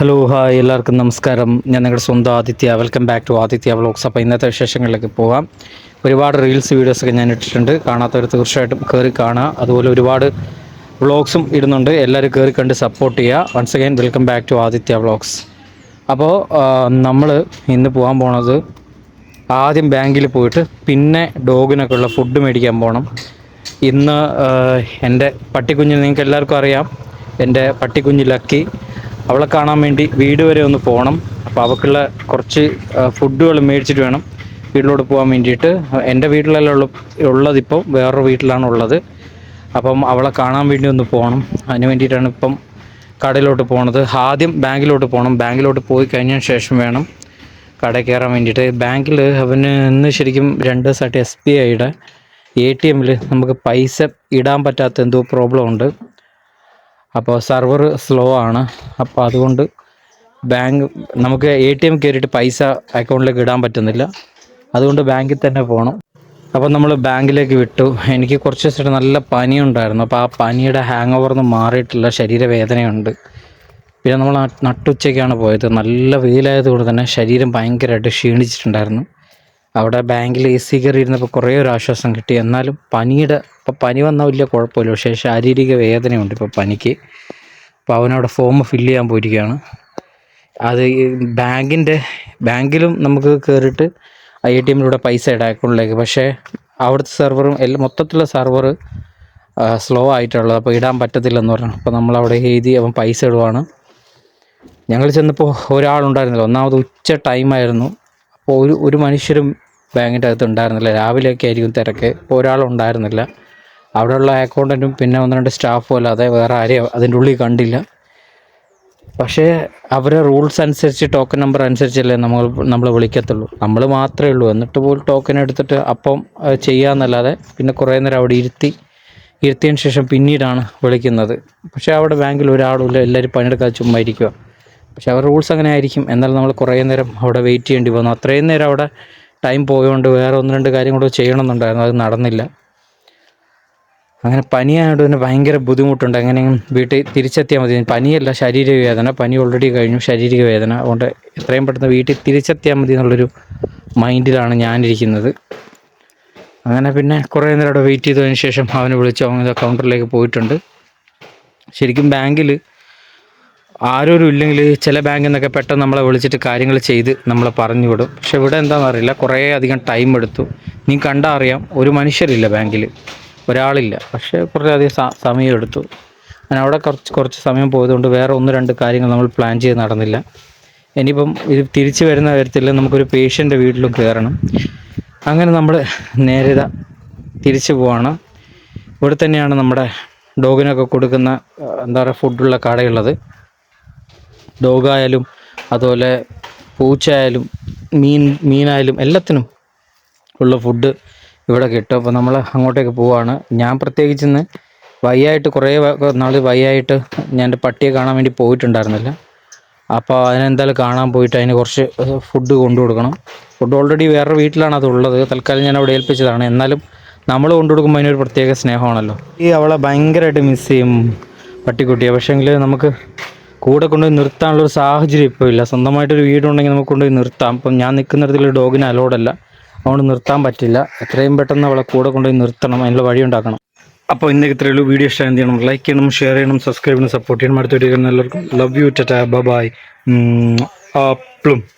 Hello hi എല്ലാവർക്കും നമസ്കാരം. ഞാൻ നിങ്ങളുടെ സ്വന്തം Aditya. Welcome back to Aditya vlogs അപ്പോൾ ഇന്നത്തെ വിശേഷങ്ങളിലേക്ക് പോകാം ഒരുപാട് റീൽസ് വീഡിയോസൊക്കെ ഞാൻ ഇട്ടിട്ടുണ്ട്. കാണാത്തവർ തീർച്ചയായിട്ടും കയറി കാണുക അതുപോലെ ഒരുപാട് വ്ളോഗ്സും ഇടുന്നുണ്ട്. എല്ലാവരും കയറി കണ്ട് സപ്പോർട്ട് ചെയ്യുക once again welcome back to Aditya vlogs അപ്പോൾ നമ്മൾ ഇന്ന് പോകാൻ പോണത് ആദ്യം ബാങ്കിൽ പോയിട്ട് പിന്നെ ഡോഗിനൊക്കെ ഉള്ള ഫുഡ് മേടിക്കാൻ പോകണം ഇന്ന് എന്റെ പട്ടിക്കുഞ്ഞ് നിങ്ങൾക്ക് എല്ലാവർക്കും അറിയാം. എന്റെ പട്ടിക്കുഞ്ഞ് ലക്കി അവളെ കാണാൻ വേണ്ടി വീട് വരെ ഒന്ന് പോകണം. അപ്പോൾ അവൾക്കുള്ള കുറച്ച് ഫുഡുകൾ മേടിച്ചിട്ട് വേണം വീട്ടിലോട്ട് പോകാൻ വേണ്ടിയിട്ട്. എന്റെ വീട്ടിലല്ല ഉള്ള ഉള്ളതിപ്പോൾ വേറൊരു വീട്ടിലാണ് ഉള്ളത്. അപ്പം അവളെ കാണാൻ വേണ്ടി ഒന്ന് പോകണം. അതിന് വേണ്ടിയിട്ടാണ് ഇപ്പം കടയിലോട്ട് പോണത്. ആദ്യം ബാങ്കിലോട്ട് പോകണം. ബാങ്കിലോട്ട് പോയി കഴിഞ്ഞതിന് ശേഷം വേണം കടയിൽ കയറാൻ വേണ്ടിയിട്ട്. ബാങ്കിൽ അവന് ഇന്ന് ശരിക്കും രണ്ട് ദിവസമായിട്ട് എസ് ബി ഐയുടെ എ ടി എമ്മിൽ നമുക്ക് പൈസ ഇടാൻ പറ്റാത്ത എന്തോ പ്രോബ്ലം ഉണ്ട്. അപ്പോൾ സെർവർ സ്ലോ ആണ്. അപ്പോൾ അതുകൊണ്ട് ബാങ്ക് നമുക്ക് എ ടി എം കയറിയിട്ട് പൈസ അക്കൗണ്ടിലേക്ക് ഇടാൻ പറ്റുന്നില്ല. അതുകൊണ്ട് ബാങ്കിൽ തന്നെ പോകണം അപ്പോൾ നമ്മൾ ബാങ്കിലേക്ക് വിട്ടു. എനിക്ക് കുറച്ച് ദിവസമായിട്ട് നല്ല പനിയുണ്ടായിരുന്നു. അപ്പോൾ ആ പനിയുടെ ഹാങ് ഓവർന്ന് മാറിയിട്ടില്ല ശരീരവേദനയുണ്ട്. പിന്നെ നമ്മൾ നട്ട് നട്ടുച്ചയ്ക്കാണ് പോയത്. നല്ല വെയിലായതുകൊണ്ട് തന്നെ ശരീരം ഭയങ്കരമായിട്ട് ക്ഷീണിച്ചിട്ടുണ്ടായിരുന്നു. അവിടെ ബാങ്കിൽ എ സി കയറി ഇരുന്നപ്പോൾ കുറേ ഒരു ആശ്വാസം കിട്ടി. എന്നാലും പനിയുടെ ഇപ്പോൾ പനി വന്നാൽ വലിയ കുഴപ്പമില്ല. പക്ഷേ ശാരീരിക വേദനയുണ്ട് ഇപ്പോൾ പനിക്ക്. അപ്പോൾ അവനവിടെ ഫോം ഫില്ല് ചെയ്യാൻ പോയിരിക്കുകയാണ്. അത് ബാങ്കിന്റെ ബാങ്കിലും നമുക്ക് കയറിയിട്ട് ഐ എ ടി എമ്മിലൂടെ പൈസ ഇടാം അക്കൗണ്ടിലേക്ക് പക്ഷേ അവിടുത്തെ സെർവറും എല്ലാം മൊത്തത്തിലുള്ള സെർവർ സ്ലോ ആയിട്ടുള്ളത്. അപ്പോൾ ഇടാൻ പറ്റത്തില്ലെന്ന് പറഞ്ഞു. അപ്പോൾ നമ്മളവിടെ എഴുതി അവൻ പൈസ ഇടുവാണ്. ഞങ്ങൾ ചെന്നപ്പോൾ ഒരാളുണ്ടായിരുന്നില്ല. ഒന്നാമത് ഉച്ച ടൈമായിരുന്നു അപ്പോൾ ഒരു ഒരു മനുഷ്യരും ബാങ്കിന്റെ അകത്ത് ഉണ്ടായിരുന്നില്ല. രാവിലെയൊക്കെ ആയിരിക്കും തിരക്ക്. ഒരാളുണ്ടായിരുന്നില്ല അവിടെയുള്ള അക്കൗണ്ടന്റും പിന്നെ ഒന്ന് രണ്ട് സ്റ്റാഫും അല്ലാതെ വേറെ ആരെയും അതിന്റെ ഉള്ളിൽ കണ്ടില്ല. പക്ഷേ അവരെ റൂൾസ് അനുസരിച്ച് ടോക്കൺ നമ്പർ അനുസരിച്ചല്ലേ നമ്മൾ നമ്മൾ വിളിക്കത്തുള്ളൂ. നമ്മൾ മാത്രമേ ഉള്ളൂ. എന്നിട്ട് പോലും ടോക്കൺ എടുത്തിട്ട് അപ്പം ചെയ്യാമെന്നല്ലാതെ പിന്നെ കുറേ നേരം അവിടെ ഇരുത്തി ഇരുത്തിയതിന് ശേഷം പിന്നീടാണ് വിളിക്കുന്നത്. പക്ഷേ അവിടെ ബാങ്കിൽ ഒരാളുമില്ല എല്ലാവരും പണിയെടുക്കാതെ ചുമ്മാ ഇരിക്കുക പക്ഷേ അവർ റൂൾസ് അങ്ങനെ ആയിരിക്കും. എന്നാൽ നമ്മൾ കുറേ നേരം അവിടെ വെയിറ്റ് ചെയ്യേണ്ടി വന്നു. അത്രയും നേരം അവിടെ ടൈം പോയതുകൊണ്ട് വേറെ ഒന്ന് രണ്ട് കാര്യം കൂടെ ചെയ്യണമെന്നുണ്ടായിരുന്നു. അത് നടന്നില്ല. അങ്ങനെ പനിയായതുകൊണ്ട് തന്നെ ഭയങ്കര ബുദ്ധിമുട്ടുണ്ട്. എങ്ങനെയും വീട്ടിൽ തിരിച്ചെത്തിയാൽ മതി. പനിയല്ല ശാരീരിക വേദന പനി ഓൾറെഡി കഴിഞ്ഞു. ശാരീരിക വേദന അതുകൊണ്ട് എത്രയും പെട്ടെന്ന് വീട്ടിൽ തിരിച്ചെത്തിയാൽ മതി എന്നുള്ളൊരു മൈൻഡിലാണ് ഞാനിരിക്കുന്നത്. അങ്ങനെ പിന്നെ കുറേ നേരം അവിടെ വെയിറ്റ് ചെയ്തതിന് ശേഷം അവനെ വിളിച്ചു അവൻ കൗണ്ടറിലേക്ക് പോയിട്ടുണ്ട്. ശരിക്കും ബാങ്കിൽ ആരോരും ഇല്ലെങ്കിൽ ചില ബാങ്കിൽ നിന്നൊക്കെ പെട്ടെന്ന് നമ്മളെ വിളിച്ചിട്ട് കാര്യങ്ങൾ ചെയ്ത് നമ്മളെ പറഞ്ഞു വിടും. പക്ഷെ ഇവിടെ എന്താണെന്ന് അറിയില്ല. കുറേ അധികം ടൈം എടുത്തു. നീ കണ്ടാൽ അറിയാം ഒരു മനുഷ്യരില്ല ബാങ്കിൽ ഒരാളില്ല. പക്ഷേ കുറേയധികം സമയം എടുത്തു. ഞാൻ അവിടെ കുറച്ച് കുറച്ച് സമയം പോയതുകൊണ്ട് വേറെ ഒന്ന് രണ്ട് കാര്യങ്ങൾ നമ്മൾ പ്ലാൻ ചെയ്ത് നടന്നില്ല. ഇനിയിപ്പം ഇത് തിരിച്ചു വരുന്ന കാര്യത്തിൽ നമുക്കൊരു പേഷ്യന്റെ വീട്ടിലും കയറണം. അങ്ങനെ നമ്മൾ നേരെ തിരിച്ചു പോവാണ്. ഇവിടെ തന്നെയാണ് നമ്മുടെ ഡോഗിനൊക്കെ കൊടുക്കുന്ന എന്താ പറയുക ഫുഡുള്ള കടയുള്ളത്. ഡോഗായാലും അതുപോലെ പൂച്ചയായാലും മീൻ മീനായാലും എല്ലാത്തിനും ഉള്ള ഫുഡ് ഇവിടെ കിട്ടും. അപ്പോൾ നമ്മൾ അങ്ങോട്ടേക്ക് പോവാണ്. ഞാൻ പ്രത്യേകിച്ച് ഇന്ന് വയ്യായിട്ട് കുറേ നാൾ വയ്യായിട്ട് ഞാൻ എന്റെ പട്ടിയെ കാണാൻ വേണ്ടി പോയിട്ടുണ്ടായിരുന്നില്ല. അപ്പോൾ അതിനെന്തായാലും കാണാൻ പോയിട്ട് അതിന് കുറച്ച് ഫുഡ് കൊണ്ടു കൊടുക്കണം. ഫുഡ് ഓൾറെഡി വേറെ വീട്ടിലാണ് അതുള്ളത് തൽക്കാലം ഞാൻ അവിടെ ഏൽപ്പിച്ചതാണ്. എന്നാലും നമ്മൾ കൊണ്ടു കൊടുക്കുമ്പോൾ അതിനൊരു പ്രത്യേക സ്നേഹമാണല്ലോ. ഈ അവളെ ഭയങ്കരമായിട്ട് മിസ് ചെയ്യും പട്ടിക്കുട്ടിയെ. പക്ഷേങ്കിൽ നമുക്ക് കൂടെ കൊണ്ടുപോയി നിർത്താനുള്ളൊരു സാഹചര്യം ഇപ്പോൾ ഇല്ല. സ്വന്തമായിട്ടൊരു വീടുണ്ടെങ്കിൽ നമുക്ക് കൊണ്ടുപോയി നിർത്താം. ഇപ്പം ഞാൻ നിൽക്കുന്നിടത്തിൽ ഡോഗിന് അലോഡല്ല അതുകൊണ്ട് നിർത്താൻ പറ്റില്ല. എത്രയും പെട്ടെന്ന് അവളെ കൂടെ കൊണ്ടുപോയി നിർത്തണം. അതിനുള്ള വഴി ഉണ്ടാക്കണം. അപ്പോൾ ഇന്നേക്ക് ഇത്രയേ ഉള്ളൂ. വീഡിയോ ഇഷ്ടം എന്ത് ചെയ്യണം? ലൈക്ക് ചെയ്യണം ഷെയർ ചെയ്യണം സബ്സ്ക്രൈബ് ചെയ്യണം സപ്പോർട്ട് ചെയ്യണം. അടുത്ത വീഡിയോ എല്ലാവർക്കും ലവ് യു ടാ ബൈ അപ്ലും